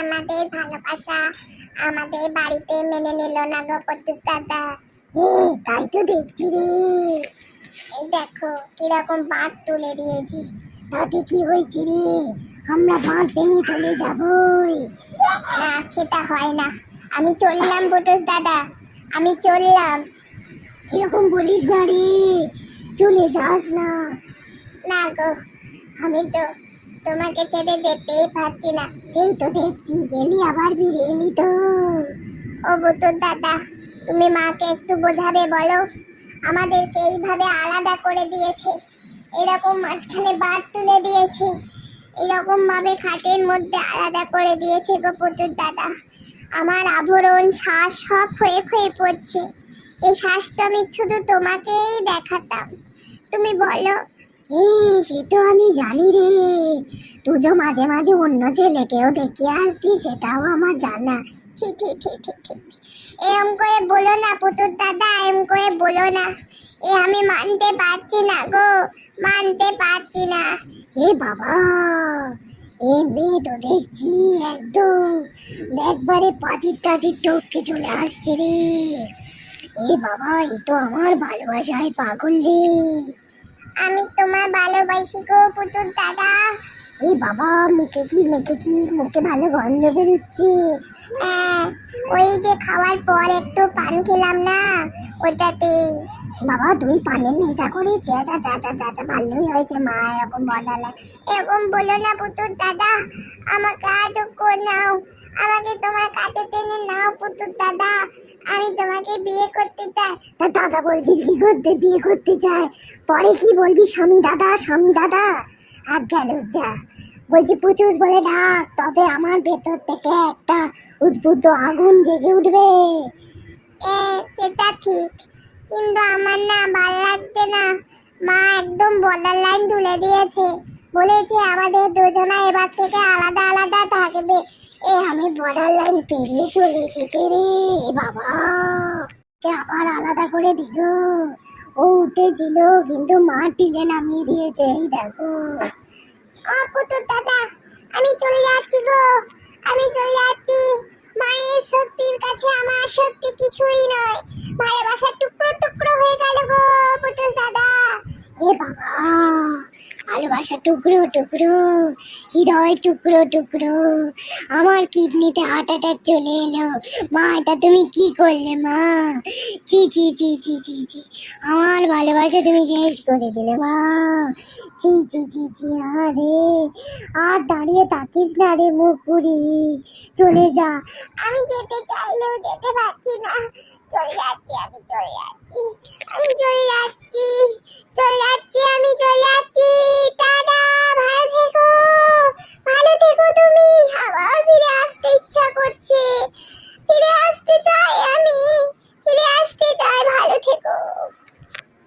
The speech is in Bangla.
আমাদের ভালোবাসা আমাদের বাড়িতে মেনে নিল না গো পটুস দাদা। তাই তো দেখছি রে। এই দেখো কীরকম বাঁধ তুলে দিয়েছি। তাতে কি হয়েছে রে? আমরা বাঁধ ভেঙে চলে যাবই। না সেটা হয় না। আমি চললাম পটুস দাদা। আমি চললাম। এরকম বলিস না রে। চলে যাস না। না গো আমি তো তোমাকে ছেড়ে যেতেই পারছি না। এই তো দেখছি, গেলি আবার ফিরে এলি তো। ও বুতুর দাদা, তুমি মাকে একটু বোঝাবে বলো? আমাদেরকে এইভাবে আলাদা করে দিয়েছে। এরকম মাঝখানে বাদ তুলে দিয়েছে। এরকম ভাবে খাটের মধ্যে আলাদা করে দিয়েছে গো পুতুর দাদা। আমার আভরণ শ্বাস সব হয়ে হয়ে পড়ছে। এই শ্বাসটা আমি শুধু তোমাকেই দেখাতাম। তুমি বলো এই, সে তো আমি জানি রে। তুই মাঝে মাঝে অন্য ছেলেকেও দেখে আসতি, সেটাও আমার জানা। ঠিক ঠিক এরম করে বলো না পুতুর দাদা, এরম করে বলো না। এ আমি মানতে পারছি না গো, মানতে পারছি না। এ বাবা, এ মেয়ে তো দেখছি একদম। একবারে পাজির টাজির টপকে চলে আসছে রে। এ বাবা, এ তো আমার ভালোবাসায় পাগল রে। আমি তোমার ভালোবাসি গো পুতুর দাদা। এই বাবা, মুখে কি মেখেছিস মুখে ভালো গন্ধ বেরোচ্ছে। হ্যাঁ ওই যে খাওয়ার পর একটু পান খেলাম না ওটাতে। বাবা তুই পানের নেশা করিস যা যা যা ভালোই হয়েছে মা, এরকম বলালে। এরকম বলো না পুতুর দাদা, আমাকে আজও নাও। আমাকে তোমার কাছে টেনে নাও পুতুর দাদা। আমি তোমাকে বিয়ে করতে চাই। তা দাদা বলছিস কি করতে? বিয়ে করতে চায় পরে কি বলবি? স্বামী দাদা স্বামী দাদা। আর গেল যা। বলছি, পুচুস বলে ডাক, তবে আমার ভেতর থেকে একটা উদ্বুদ্ধ আগুন জেগে উঠবে। সেটা ঠিক। কিন্তু আমার না ভালো লাগছে না। মা একদম বর্ডার লাইন তুলে দিয়েছে। বলেছে আমাদের দুজনা এবার থেকে আলাদা আলাদা থাকবে এ আমি বর্ডার পেরিয়ে চলে এসেছে রে, বাবা। আবার আলাদা করে দিল? ও উঠেছিল, কিন্তু মা টিলে নামিয়ে দিয়েছে, এই দেখো। ও দাদা, আমি চলে যাচ্ছি গো, আমি চলে যাচ্ছি। মায়ের সত্যির কাছে আমার সত্যি কিছুই নয়। ভালোবাসার টুকরো টুকরো হয়ে গেল গো পুতুর দাদা এ বাবা ভালোবাসা টুকরো টুকরো হৃদয় টুকরো টুকরো। আমার কিডনিতে হার্ট অ্যাটাক চলে এলো। মা, এটা তুমি কি করলে, মা? চি চি চি চি চি চি আমার ভালোবাসা তুমি শেষ করে দিলে, মা। চি চি চি চি আরে আর দাঁড়িয়ে থাকিস না রে, মুখ পুরি চলে যা। আমি যেতে চাইলেও যেতে পারছি না। চলে যাচ্ছি, আমি চলে যাচ্ছি। আমি চলে যাচ্ছি। চলে যাচ্ছি, আমি